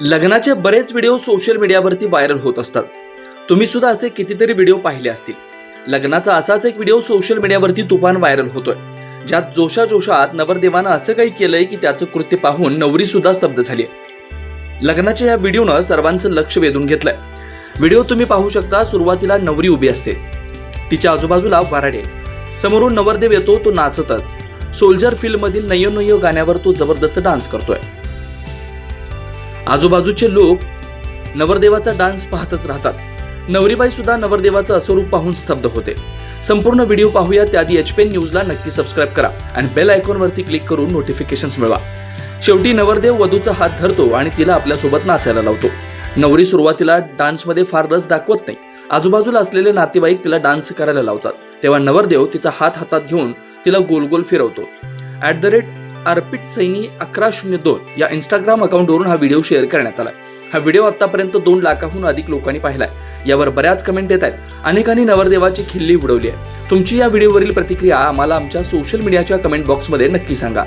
लग्नाचे बरेच video social मीडियावरती व्हायरल होत असतात. तुम्ही सुद्धा असे कितीतरी व्हिडिओ पाहिले असतील. लग्नाचा असाच एक व्हिडिओ सोशल मीडियावरती तुफान व्हायरल होतोय. ज्यात जोशा जोशात नवरदेवानं असं काही केलंय की त्याचं कृत्य पाहून नवरी सुद्धा स्तब्ध झाली लग्नाच्या या व्हिडिओनं सर्वांचं लक्ष वेधून घेतलंय. व्हिडिओ तुम्ही पाहू शकता सुरुवातीला नवरी उभी असते. तिच्या आजूबाजूला वराडे समोरून नवरदेव येतो तो नाचतच. सोल्जर फिल्ममधील नयो नयो गाण्यावर तो जबरदस्त डान्स करतोय. आजूबाजूचे लोक नवरदेवाचा डान्स पाहतच राहतात. नवरीबाई सुद्धा नवरदेवाचं स्वरूप पाहून स्तब्ध होते. संपूर्ण व्हिडिओ पाहूया त्याआधी एच पी न्यूजला नक्की सबस्क्राईब करा आणि बेल आयकॉनवरती क्लिक करून नोटिफिकेशन्स मिळवा. शेवटी नवरदेव वधूचा हात धरतो आणि तिला आपल्यासोबत नाचायला लावतो. नवरी सुरुवातीला डान्समध्ये फार रस दाखवत नाही. आजूबाजूला असलेले नातेवाईक तिला डान्स करायला लावतात. तेव्हा नवरदेव तिचा हात हातात घेऊन तिला गोल गोल फिरवतो. At the rate Arpit Saini अकरा शून्य दोन या इंस्टाग्राम अकाउंटवरून हा व्हिडिओ शेअर करण्यात आला. हा व्हिडिओ आतापर्यंत दोन लाखाहून अधिक लोकांनी पाहिलाय. यावर बऱ्याच कमेंट येत आहेत. अनेकांनी नवरदेवाची खिल्ली उडवली आहे. तुमची या व्हिडिओवरील प्रतिक्रिया आम्हाला आमच्या सोशल मीडियाच्या कमेंट बॉक्समध्ये नक्की सांगा.